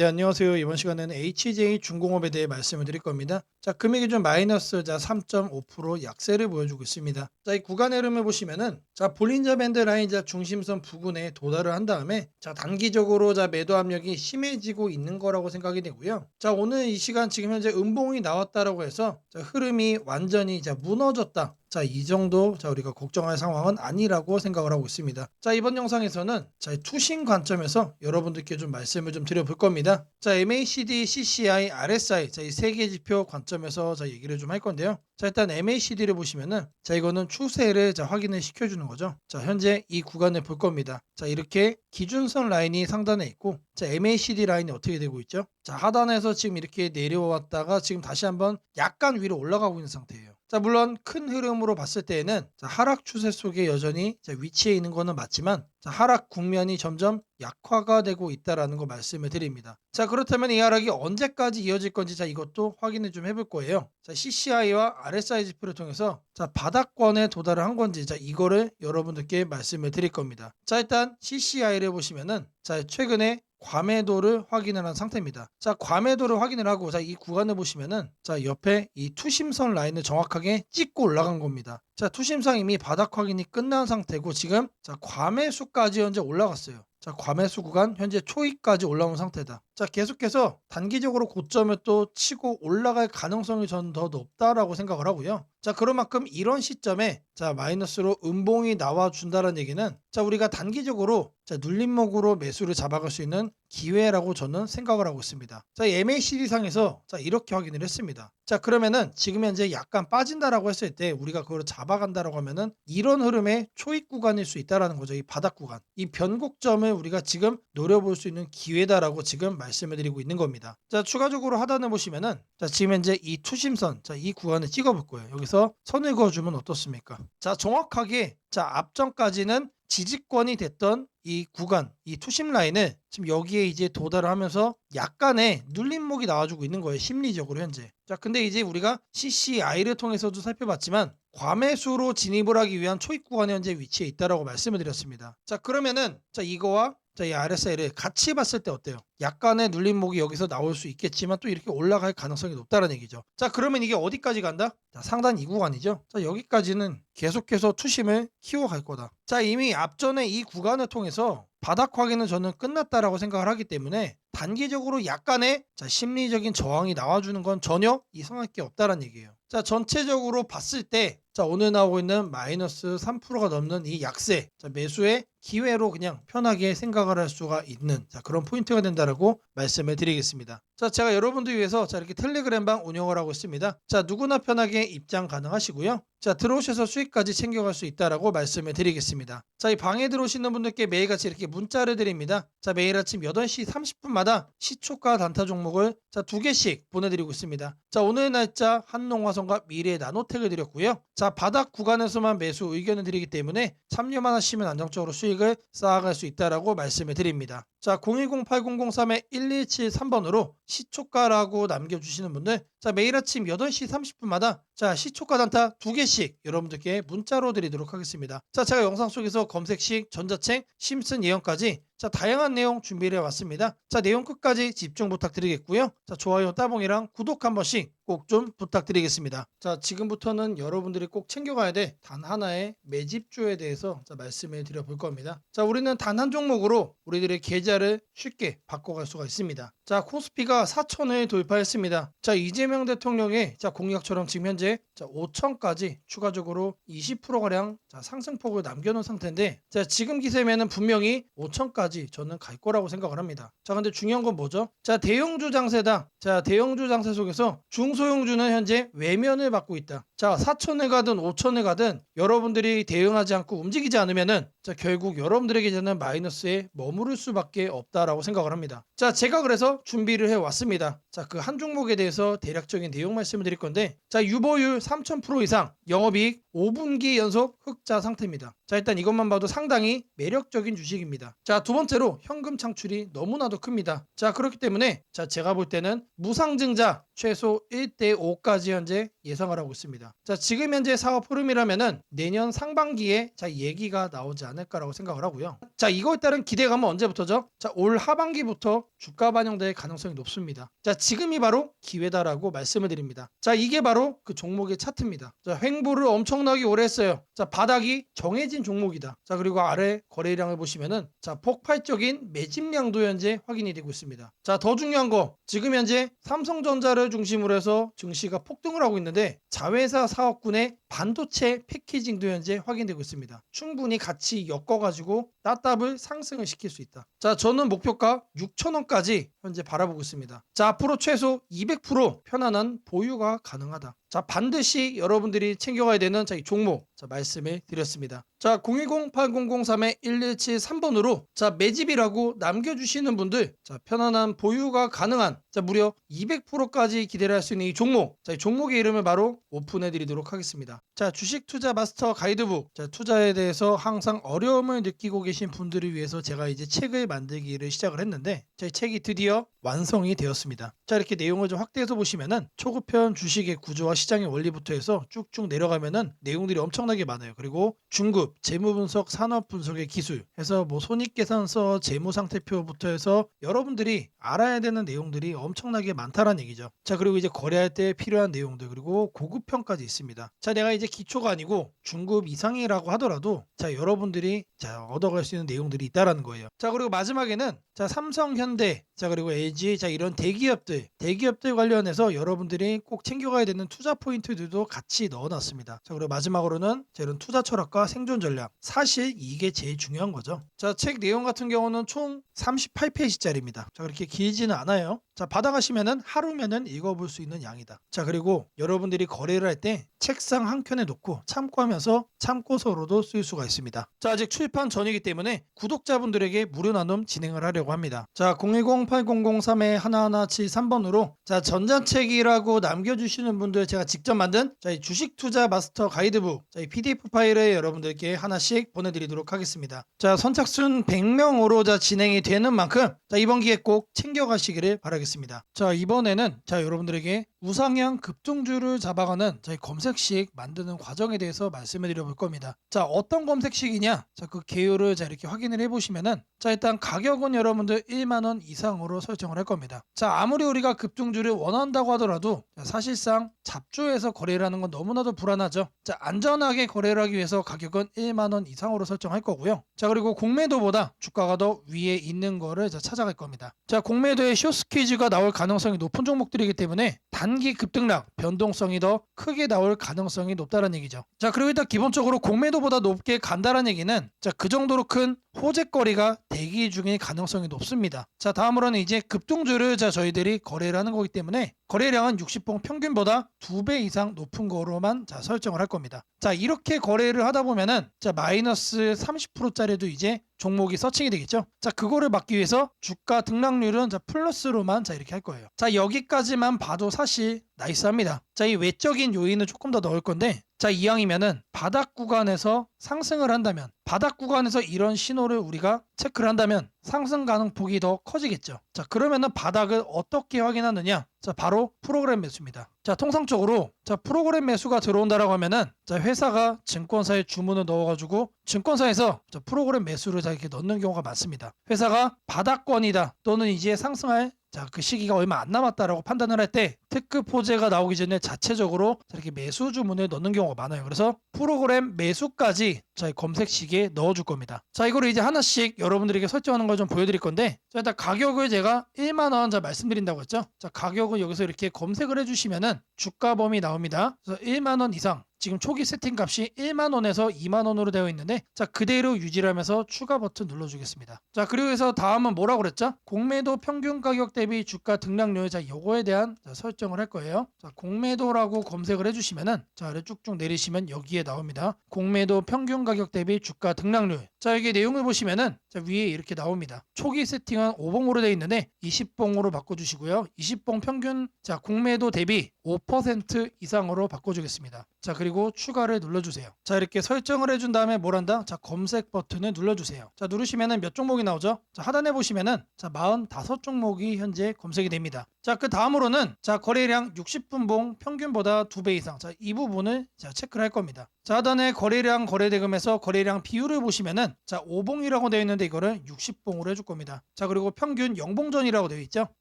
네, 안녕하세요. 이번 시간에는 HJ 중공업에 대해 말씀을 드릴 겁니다. 자, 금액이 좀 마이너스 자 3.5% 약세를 보여주고 있습니다. 자, 이 구간의 흐름을 보시면은 자, 볼린저 밴드 라인 자 중심선 부근에 도달을 한 다음에 자, 단기적으로 자 매도 압력이 심해지고 있는 거라고 생각이 되고요. 자, 오늘 이 시간 지금 현재 음봉이 나왔다라고 해서 자, 흐름이 완전히 자 무너졌다. 자, 이 정도 자 우리가 걱정할 상황은 아니라고 생각을 하고 있습니다. 자, 이번 영상에서는 자, 투신 관점에서 여러분들께 좀 말씀을 좀 드려 볼 겁니다. 자, MACD, CCI, RSI 자, 이 세 개 지표 관점에서 자 얘기를 좀 할 건데요. 자, 일단 MACD를 보시면은 자, 이거는 추세를 자 확인을 시켜 주는 거죠. 자, 현재 이 구간을 볼 겁니다. 자, 이렇게 기준선 라인이 상단에 있고 자, MACD 라인이 어떻게 되고 있죠? 자, 하단에서 지금 이렇게 내려왔다가 지금 다시 한번 약간 위로 올라가고 있는 상태예요. 자, 물론 큰 흐름으로 봤을 때에는 자, 하락 추세 속에 여전히 자, 위치해 있는 거는 맞지만 자, 하락 국면이 점점 약화가 되고 있다라는 거 말씀을 드립니다. 자, 그렇다면 이 하락이 언제까지 이어질 건지 자, 이것도 확인을 좀 해볼 거예요. 자, CCI와 RSI 지표를 통해서 자, 바닥권에 도달을 한 건지 자, 이거를 여러분들께 말씀을 드릴 겁니다. 자, 일단 CCI를 보시면은 자, 최근에 과매도를 확인을 한 상태입니다. 자, 과매도를 확인을 하고 자, 이 구간을 보시면은 자, 옆에 이 투심선 라인을 정확하게 찍고 올라간 겁니다. 자, 투심상 이미 바닥 확인이 끝난 상태고 지금 자, 과매수까지 현재 올라갔어요. 자, 과매수 구간 현재 초입까지 올라온 상태다. 자, 계속해서 단기적으로 고점을 또 치고 올라갈 가능성이 저는 더 높다라고 생각을 하고요. 자, 그런 만큼 이런 시점에 자, 마이너스로 음봉이 나와 준다는 얘기는 자, 우리가 단기적으로 자, 눌림목으로 매수를 잡아갈 수 있는 기회라고 저는 생각을 하고 있습니다. 자, MACD 상에서 자, 이렇게 확인을 했습니다. 자, 그러면은 지금 현재 약간 빠진다라고 했을 때 우리가 그걸 잡아간다라고 하면은 이런 흐름의 초입 구간일 수 있다라는 거죠. 이 바닥 구간. 이 변곡점을 우리가 지금 노려볼 수 있는 기회다라고 지금 말 씀을 드리고 있는 겁니다. 자, 추가적으로 하단을 보시면은 자, 지금 현재 이 투심선 자, 이 구간을 찍어 볼 거예요. 여기서 선을 그어 주면 어떻습니까? 자, 정확하게 자, 앞전까지는 지지권이 됐던 이 구간, 이 투심 라인을 지금 여기에 이제 도달을 하면서 약간의 눌림목이 나와주고 있는 거예요. 심리적으로 현재. 자, 근데 이제 우리가 CCI를 통해서도 살펴봤지만 과매수로 진입을 하기 위한 초입 구간에 현재 위치해 있다라고 말씀을 드렸습니다. 자, 그러면은 자, 이거와 자, 이 RSI를 같이 봤을 때 어때요? 약간의 눌림목이 여기서 나올 수 있겠지만 또 이렇게 올라갈 가능성이 높다는 얘기죠. 자, 그러면 이게 어디까지 간다? 자, 상단 이 구간이죠. 자, 여기까지는 계속해서 투심을 키워갈 거다. 자, 이미 앞전에 이 구간을 통해서 바닥 확인은 저는 끝났다라고 생각을 하기 때문에 단기적으로 약간의 자, 심리적인 저항이 나와주는 건 전혀 이상할 게 없다는 얘기예요. 자, 전체적으로 봤을 때 자, 오늘 나오고 있는 마이너스 3%가 넘는 이 약세, 자, 매수의 기회로 그냥 편하게 생각을 할 수가 있는 자, 그런 포인트가 된다라고 말씀을 드리겠습니다. 자, 제가 여러분들 위해서 자, 이렇게 텔레그램방 운영을 하고 있습니다. 자, 누구나 편하게 입장 가능하시고요. 자, 들어오셔서 수익까지 챙겨갈 수 있다라고 말씀을 드리겠습니다. 자, 이 방에 들어오시는 분들께 매일같이 이렇게 문자를 드립니다. 자, 매일 아침 8시 30분마다 시초가 단타 종목을 자, 두 개씩 보내드리고 있습니다. 자, 오늘 날짜 한농화성과 미래 나노텍을 드렸고요. 자, 바닥 구간에서만 매수 의견을 드리기 때문에 참여만 하시면 안정적으로 수익 을 쌓아갈 수 있다라고 말씀을 드립니다. 자, 010-8003-1173번으로 시초가라고 남겨주시는 분들, 자, 매일 아침 8시 30분마다 자, 시초가 단타 두 개씩 여러분들께 문자로 드리도록 하겠습니다. 자, 제가 영상 속에서 검색식, 전자책, 심슨 예언까지 자, 다양한 내용 준비를 해왔습니다. 자, 내용 끝까지 집중 부탁드리겠고요. 자, 좋아요, 따봉이랑 구독 한 번씩 꼭 좀 부탁드리겠습니다. 자, 지금부터는 여러분들이 꼭 챙겨가야 돼단 하나의 매집주에 대해서 자, 말씀을 드려볼 겁니다. 자, 우리는 단 한 종목으로 우리들의 계좌를 쉽게 바꿔갈 수가 있습니다. 자, 코스피가 4천을 돌파했습니다. 자, 이재명 대통령의 자, 공약처럼 지금 현재 자, 5천까지 추가적으로 20%가량 자, 상승폭을 남겨놓은 상태인데 자, 지금 기세면은 분명히 5천까지 저는 갈 거라고 생각을 합니다. 자, 근데 중요한 건 뭐죠? 자, 대형주 장세다. 자, 대형주 장세 속에서 중소형주는 현재 외면을 받고 있다. 자, 4천에 가든 5천에 가든 여러분들이 대응하지 않고 움직이지 않으면은 자, 결국 여러분들에게 저는 마이너스에 머무를 수밖에 없다라고 생각을 합니다. 자, 제가 그래서 준비를 해 왔습니다. 자, 그 한 종목에 대해서 대략적인 내용 말씀을 드릴 건데, 자, 유보율 3,000% 이상, 영업이익 5분기 연속 흑자 상태입니다. 자, 일단 이것만 봐도 상당히 매력적인 주식입니다. 자, 두 번째로 현금 창출이 너무나도 큽니다. 자, 그렇기 때문에 자, 제가 볼 때는 무상증자 최소 1대 5까지 현재 예상을 하고 있습니다. 자, 지금 현재 사업 흐름이라면은 내년 상반기에 자, 얘기가 나오지 않을까라고 생각을 하고요. 자, 이거에 따른 기대감은 언제부터죠? 자, 올 하반기부터 주가 반영될 가능성이 높습니다. 자, 지금이 바로 기회다라고 말씀을 드립니다. 자, 이게 바로 그 종목의 차트입니다. 자, 횡보를 엄청나게 오래 했어요. 자, 바닥이 정해진 종목이다. 자, 그리고 아래 거래량을 보시면은 자, 폭발적인 매집량도 현재 확인이 되고 있습니다. 자, 더 중요한 거 지금 현재 삼성전자를 중심으로 해서 증시가 폭등을 하고 있는데 자회사 사업군의 반도체 패키징도 현재 확인되고 있습니다. 충분히 같이 엮어가지고 따답을 상승을 시킬 수 있다. 자, 저는 목표가 6천원 까지 현재 바라보고 있습니다. 자, 앞으로 최소 200% 편안한 보유가 가능하다. 자, 반드시 여러분들이 챙겨가야 되는 자, 이 종목 자, 말씀을 드렸습니다. 자, 010-8003-1173번으로 자, 매집이라고 남겨주시는 분들 자, 편안한 보유가 가능한 자, 무려 200%까지 기대를 할 수 있는 이 종목 자, 이 종목의 이름을 바로 오픈해 드리도록 하겠습니다. 자, 주식 투자 마스터 가이드북 자, 투자에 대해서 항상 어려움을 느끼고 계신 분들을 위해서 제가 이제 책을 만들기를 시작을 했는데 제 책이 드디어 완성이 되었습니다. 자, 이렇게 내용을 좀 확대해서 보시면은 초급편 주식의 구조와 시장의 원리부터 해서 쭉쭉 내려가면은 내용들이 엄청나게 많아요. 그리고 중급, 재무 분석, 산업 분석의 기술 해서 뭐 손익계산서, 재무 상태표부터 해서 여러분들이 알아야 되는 내용들이 엄청나게 많다라는 얘기죠. 자, 그리고 이제 거래할 때 필요한 내용들 그리고 고급편까지 있습니다. 자, 내가 이제 기초가 아니고 중급 이상이라고 하더라도 자, 여러분들이 자, 얻어갈 수 있는 내용들이 있다라는 거예요. 자, 그리고 마지막에는 자, 삼성, 현대, 자, 그리고 LG, 자, 이런 대기업들, 대기업들 관련해서 여러분들이 꼭 챙겨가야 되는 투자 포인트들도 같이 넣어놨습니다. 자, 그리고 마지막으로는 자, 이런 투자 철학과 생존 전략. 사실 이게 제일 중요한 거죠. 자, 책 내용 같은 경우는 총 38페이지짜리입니다. 자, 그렇게 길지는 않아요. 자, 받아가시면은 하루면은 읽어볼 수 있는 양이다. 자, 그리고 여러분들이 거래를 할 때 책상 한 켠에 놓고 참고하면서 참고서로도 쓸 수가 있습니다. 자, 아직 출판 전이기 때문에 구독자분들에게 무료 나눔 진행을 하려고 합니다. 자, 010-8003-1173번으로 자, 전자책이라고 남겨주시는 분들 제가 직접 만든 자, 이 주식 투자 마스터 가이드북 자, 이 PDF 파일을 여러분들께 하나씩 보내드리도록 하겠습니다. 자, 선착순 100명으로 자, 진행이 되는 만큼 자, 이번 기회 꼭 챙겨가시기를 바라겠습니다. 자, 이번에는 자, 여러분들에게 우상향 급등주를 잡아가는 저희 검색식 만드는 과정에 대해서 말씀을 드려볼 겁니다. 자, 어떤 검색식이냐? 자, 그 개요를 자, 이렇게 확인을 해보시면은 자, 일단 가격은 여러분들 1만원 이상으로 설정을 할 겁니다. 자, 아무리 우리가 급등주를 원한다고 하더라도 자, 사실상 잡주에서 거래를 하는 건 너무나도 불안하죠. 자, 안전하게 거래를 하기 위해서 가격은 1만원 이상으로 설정할 거고요. 자, 그리고 공매도보다 주가가 더 위에 있는 거를 자, 찾아갈 겁니다. 자, 공매도에 쇼스퀴즈가 나올 가능성이 높은 종목들이기 때문에 단기 급등락 변동성이 더 크게 나올 가능성이 높다는 얘기죠. 자, 그리고 일단 기본적으로 공매도보다 높게 간다는 얘기는 자, 그 정도로 큰 호재거리가 대기 중일 가능성이 높습니다. 자, 다음으로는 이제 급등주를 자, 저희들이 거래를 하는 거기 때문에 거래량은 60봉 평균보다 2배 이상 높은 거로만 자, 설정을 할 겁니다. 자, 이렇게 거래를 하다 보면은 자, 마이너스 30%짜리도 이제 종목이 서칭이 되겠죠. 자, 그거를 막기 위해서 주가 등락률은 자, 플러스로만 자, 이렇게 할 거예요. 자, 여기까지만 봐도 사실 나이스합니다. 자, 이 외적인 요인을 조금 더 넣을 건데 자, 이왕이면은 바닥 구간에서 상승을 한다면 바닥 구간에서 이런 신호를 우리가 체크를 한다면 상승 가능 폭이 더 커지겠죠. 자, 그러면은 바닥을 어떻게 확인하느냐? 자, 바로 프로그램 매수입니다. 자, 통상적으로 자, 프로그램 매수가 들어온다라고 하면은 자, 회사가 증권사에 주문을 넣어 가지고 증권사에서 자, 프로그램 매수를 자, 이렇게 넣는 경우가 많습니다. 회사가 바닥권이다 또는 이제 상승할 자, 그 시기가 얼마 안 남았다라고 판단을 할 때 특급 호재가 나오기 전에 자체적으로 이렇게 매수 주문을 넣는 경우가 많아요. 그래서 프로그램 매수까지 저희 검색식에 넣어줄 겁니다. 자, 이거를 이제 하나씩 여러분들에게 설정하는 걸 좀 보여드릴 건데, 자, 일단 가격을 제가 1만 원 자 말씀드린다고 했죠. 자, 가격을 여기서 이렇게 검색을 해주시면은 주가 범위 나옵니다. 그래서 1만 원 이상. 지금 초기 세팅 값이 1만 원에서 2만 원으로 되어 있는데 자 그대로 유지를 하면서 추가 버튼 눌러주겠습니다. 자 그리고 해서 다음은 뭐라고 그랬죠? 공매도 평균 가격 대비 주가 등락률 자 요거에 대한 자, 설정을 할 거예요. 자 공매도라고 검색을 해주시면은 자 아래 쭉쭉 내리시면 여기에 나옵니다. 공매도 평균 가격 대비 주가 등락률. 자 여기 내용을 보시면은 자 위에 이렇게 나옵니다. 초기 세팅은 5봉으로 되어 있는데 20봉으로 바꿔주시고요. 20봉 평균 자 공매도 대비 5% 이상으로 바꿔주겠습니다. 자 그리고 추가를 눌러주세요. 자 이렇게 설정을 해준 다음에 뭘 한다? 자 검색 버튼을 눌러주세요. 자 누르시면은 몇 종목이 나오죠? 자 하단에 보시면은 자 45종목이 현재 검색이 됩니다. 자, 그 다음으로는 자, 거래량 60분봉 평균보다 2배 이상. 자, 이 부분을 자, 체크를 할 겁니다. 자, 하단에 거래량 거래 대금에서 거래량 비율을 보시면은 자, 5봉이라고 되어 있는데 이거를 60봉으로 해줄 겁니다. 자, 그리고 평균 0봉전이라고 되어 있죠.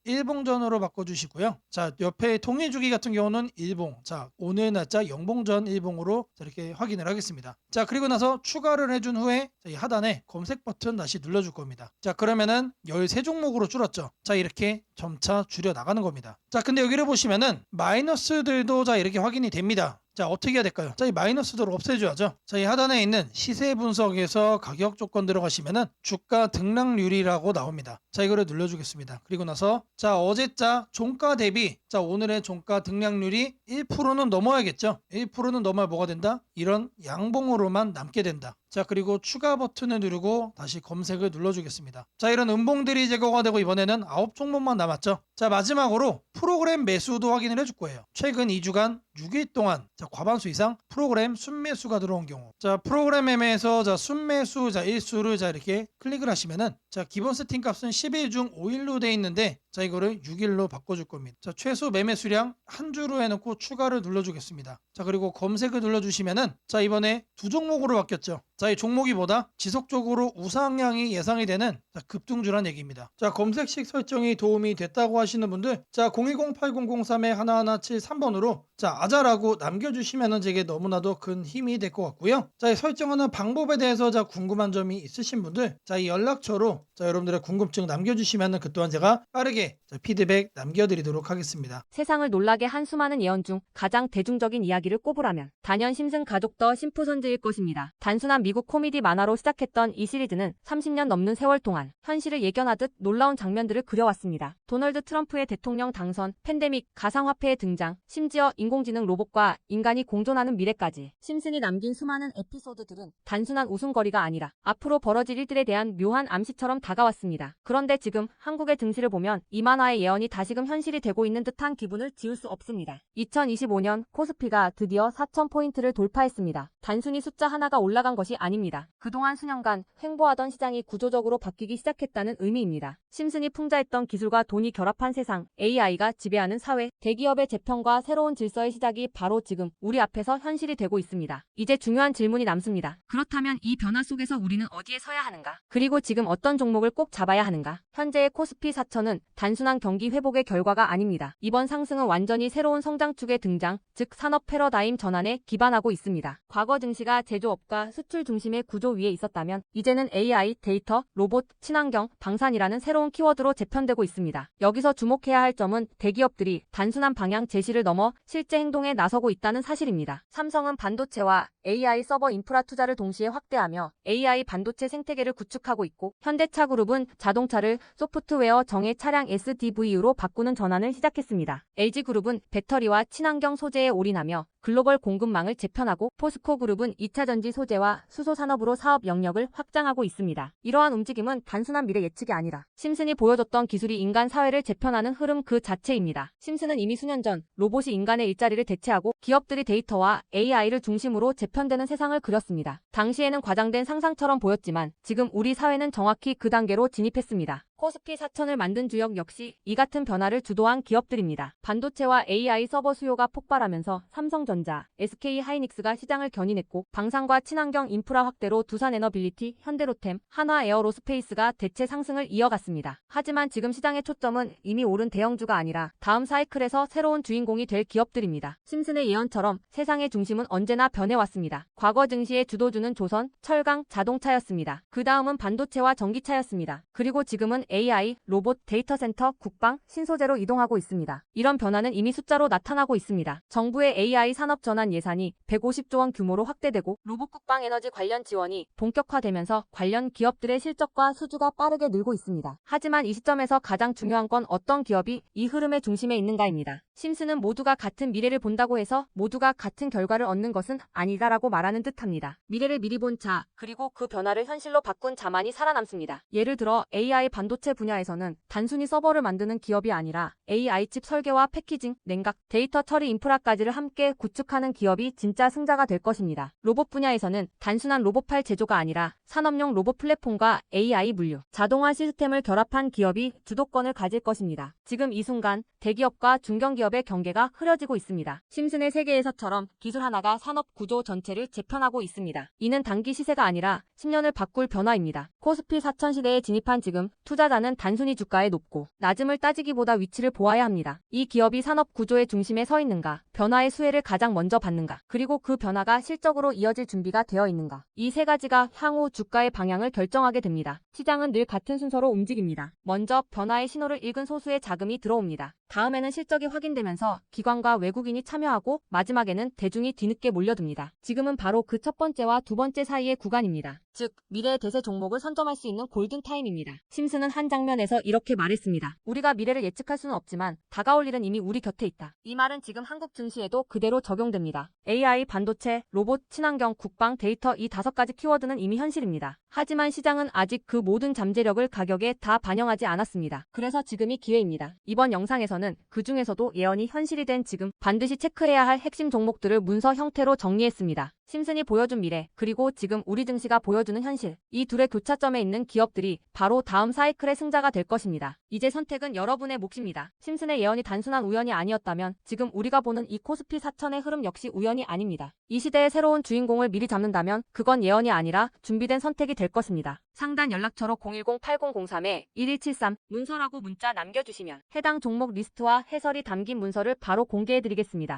1봉전으로 바꿔 주시고요. 자, 옆에 통일 주기 같은 경우는 1봉. 자, 오늘 날짜 0봉전 1봉으로 자, 이렇게 확인을 하겠습니다. 자, 그리고 나서 추가를 해준 후에 자, 이 하단에 검색 버튼 다시 눌러 줄 겁니다. 자, 그러면은 13종목으로 줄었죠. 자, 이렇게 점차 줄여 나가 는 겁니다. 자, 근데 여기를 보시면은 마이너스들도 자, 이렇게 확인이 됩니다. 자, 어떻게 해야 될까요? 자, 이 마이너스들을 없애줘야죠. 자, 이 하단에 있는 시세 분석에서 가격 조건 들어가시면은 주가 등락률이라고 나옵니다. 자, 이거를 눌러주겠습니다. 그리고 나서 자, 어제자 종가 대비 자, 오늘의 종가 등락률이 1%는 넘어야겠죠. 1%는 넘어야 뭐가 된다? 이런 양봉으로만 남게 된다. 자, 그리고 추가 버튼을 누르고 다시 검색을 눌러주겠습니다. 자, 이런 음봉들이 제거가 되고 이번에는 9 종목만 남았죠. 자, 마지막으로 프로그램 매수도 확인을 해줄 거예요. 최근 2주간 6일 동안 자, 과반수 이상 프로그램 순매수가 들어온 경우. 자, 프로그램 매매에서 자, 순매수 자, 일수를 자, 이렇게 클릭을 하시면은 자, 기본 세팅 값은 10일 중 5일로 돼 있는데 자, 이거를 6일로 바꿔줄 겁니다. 자, 최소 매매 수량 한 주로 해놓고 추가를 눌러주겠습니다. 자, 그리고 검색을 눌러주시면은 자, 이번에 두 종목으로 바뀌었죠. 자, 이 종목이 보다 지속적으로 우상향이 예상이 되는 자, 급등주란 얘기입니다. 자, 검색식 설정이 도움이 됐다고 하시는 분들, 자, 010-8003-1173번으로 자, 아자라고 남겨주시면은 제게 너무나도 큰 힘이 될 것 같고요. 자, 이 설정하는 방법에 대해서 자, 궁금한 점이 있으신 분들, 자, 이 연락처로 자, 여러분들의 궁금증 남겨주시면은 그 또한 제가 빠르게 자, 피드백 남겨드리도록 하겠습니다. 세상을 놀라게 한 수많은 예언 중 가장 대중적인 이야기를 꼽으라면 단연 심슨 가족 더 심프손즈일 것입니다. 단순한 미국 코미디 만화로 시작했던 이 시리즈는 30년 넘는 세월 동안 현실을 예견하듯 놀라운 장면들을 그려왔습니다. 도널드 트럼프의 대통령 당선, 팬데믹, 가상화폐의 등장, 심지어 인공지능 로봇과 인간이 공존하는 미래까지 심슨이 남긴 수많은 에피소드들은 단순한 웃음거리가 아니라 앞으로 벌어질 일들에 대한 묘한 암시처럼 다가왔습니다. 그런데 지금 한국의 등실을 보면 이 만화의 예언이 다시금 현실이 되고 있는 듯한 기분을 지울 수 없습니다. 2025년 코스피가 드디어 4,000포인트를 돌파했습니다. 단순히 숫자 하나가 올라간 것이 아닙니다. 그동안 수년간 횡보하던 시장이 구조적으로 바뀌기 시작했다는 의미입니다. 심슨이 풍자했던 기술과 돈이 결합한 세상, AI가 지배하는 사회, 대기업의 재편과 새로운 질서의 시작이 바로 지금 우리 앞에서 현실이 되고 있습니다. 이제 중요한 질문이 남습니다. 그렇다면 이 변화 속에서 우리는 어디에 서야 하는가? 그리고 지금 어떤 종목을 꼭 잡아야 하는가? 현재의 코스피 4천은 단순한 경기 회복의 결과가 아닙니다. 이번 상승은 완전히 새로운 성장축의 등장, 즉 산업 패러다임 전환에 기반하고 있습니다. 과거 증시가 제조업과 수출 중심의 구조 위에 있었다면 이제는 AI, 데이터, 로봇, 친환경, 방산이라는 새로운 키워드로 재편되고 있습니다. 여기서 주목해야 할 점은 대기업들이 단순한 방향 제시를 넘어 실제 행동에 나서고 있다는 사실입니다. 삼성은 반도체와 AI 서버 인프라 투자를 동시에 확대하며 AI 반도체 생태계를 구축하고 있고 현대차 그룹은 자동차를 소프트웨어 정예 차량 SDV로 바꾸는 전환을 시작했습니다. LG그룹은 배터리와 친환경 소재에 올인하며 글로벌 공급망을 재편하고 포스코 그룹은 2차 전지 소재와 수소 산업으로 사업 영역을 확장하고 있습니다. 이러한 움직임은 단순한 미래 예측이 아니라 심슨이 보여줬던 기술이 인간 사회를 재편하는 흐름 그 자체입니다. 심슨은 이미 수년 전 로봇이 인간의 일자리를 대체하고 기업들이 데이터와 AI를 중심으로 재편되는 세상을 그렸습니다. 당시에는 과장된 상상처럼 보였지만 지금 우리 사회는 정확히 그 단계로 진입했습니다. 코스피 4천을 만든 주역 역시 이 같은 변화를 주도한 기업들입니다. 반도체와 AI 서버 수요가 폭발하면서 삼성전자, SK 하이닉스가 시장을 견인했고 방산과 친환경 인프라 확대로 두산에너빌리티, 현대로템, 한화 에어로스페이스가 대체 상승을 이어갔습니다. 하지만 지금 시장의 초점은 이미 오른 대형주가 아니라 다음 사이클에서 새로운 주인공이 될 기업들입니다. 심슨의 예언처럼 세상의 중심은 언제나 변해왔습니다. 과거 증시의 주도주는 조선, 철강, 자동차였습니다. 그 다음은 반도체와 전기차였습니다. 그리고 지금은 AI, 로봇, 데이터 센터, 국방, 신소재로 이동하고 있습니다. 이런 변화는 이미 숫자로 나타나고 있습니다. 정부의 AI 산업 전환 예산이 150조 원 규모로 확대되고 로봇 국방 에너지 관련 지원이 본격화되면서 관련 기업들의 실적과 수주가 빠르게 늘고 있습니다. 하지만 이 시점에서 가장 중요한 건 어떤 기업이 이 흐름의 중심에 있는가입니다. 심슨은 모두가 같은 미래를 본다고 해서 모두가 같은 결과를 얻는 것은 아니다라고 말하는 듯합니다. 미래를 미리 본 자, 그리고 그 변화를 현실로 바꾼 자만이 살아남습니다. 예를 들어 AI 반도체 반도체 분야에서는 단순히 서버를 만드는 기업이 아니라 AI 칩 설계와 패키징, 냉각, 데이터 처리 인프라까지를 함께 구축하는 기업이 진짜 승자가 될 것입니다. 로봇 분야에서는 단순한 로봇 팔 제조가 아니라 산업용 로봇 플랫폼과 AI 물류, 자동화 시스템을 결합한 기업이 주도권을 가질 것입니다. 지금 이 순간 대기업과 중견기업의 경계가 흐려지고 있습니다. 심슨의 세계에서처럼 기술 하나가 산업 구조 전체를 재편하고 있습니다. 이는 단기 시세가 아니라 10년을 바꿀 변화입니다. 코스피 4천 시대에 진입한 지금 투자 자는 단순히 주가의 높고 낮음을 따지기보다 위치를 보아야 합니다. 이 기업이 산업 구조의 중심에 서 있는가, 변화의 수혜를 가장 먼저 받는가, 그리고 그 변화가 실적으로 이어질 준비가 되어 있는가. 이 세 가지가 향후 주가의 방향을 결정하게 됩니다. 시장은 늘 같은 순서로 움직입니다. 먼저 변화의 신호를 읽은 소수의 자금이 들어옵니다. 다음에는 실적이 확인되면서 기관과 외국인이 참여하고 마지막에는 대중이 뒤늦게 몰려듭니다. 지금은 바로 그 첫 번째와 두 번째 사이의 구간입니다. 즉, 미래의 대세 종목을 선점할 수 있는 골든타임입니다. 심슨은 한 장면에서 이렇게 말했습니다. 우리가 미래를 예측할 수는 없지만 다가올 일은 이미 우리 곁에 있다. 이 말은 지금 한국 증시에도 그대로 적용됩니다. AI, 반도체, 로봇, 친환경, 국방, 데이터 이 다섯 가지 키워드는 이미 현실입니다. 하지만 시장은 아직 그 모든 잠재력을 가격에 다 반영하지 않았습니다. 그래서 지금이 기회입니다. 이번 영상 에서는 그 중에서도 예언이 현실이 된 지금 반드시 체크해야 할 핵심 종목들을 문서 형태로 정리했습니다. 심슨이 보여준 미래, 그리고 지금 우리 증시가 보여주는 현실. 이 둘의 교차점에 있는 기업들이 바로 다음 사이클의 승자가 될 것입니다. 이제 선택은 여러분의 몫입니다. 심슨의 예언이 단순한 우연이 아니었다면 지금 우리가 보는 이 코스피 4천의 흐름 역시 우연이 아닙니다. 이 시대의 새로운 주인공을 미리 잡는다면 그건 예언이 아니라 준비된 선택이 될 것입니다. 상단 연락처로 010-8003-1173 문서라고 문자 남겨주시면 해당 종목 리스트와 해설이 담긴 문서를 바로 공개해드리겠습니다.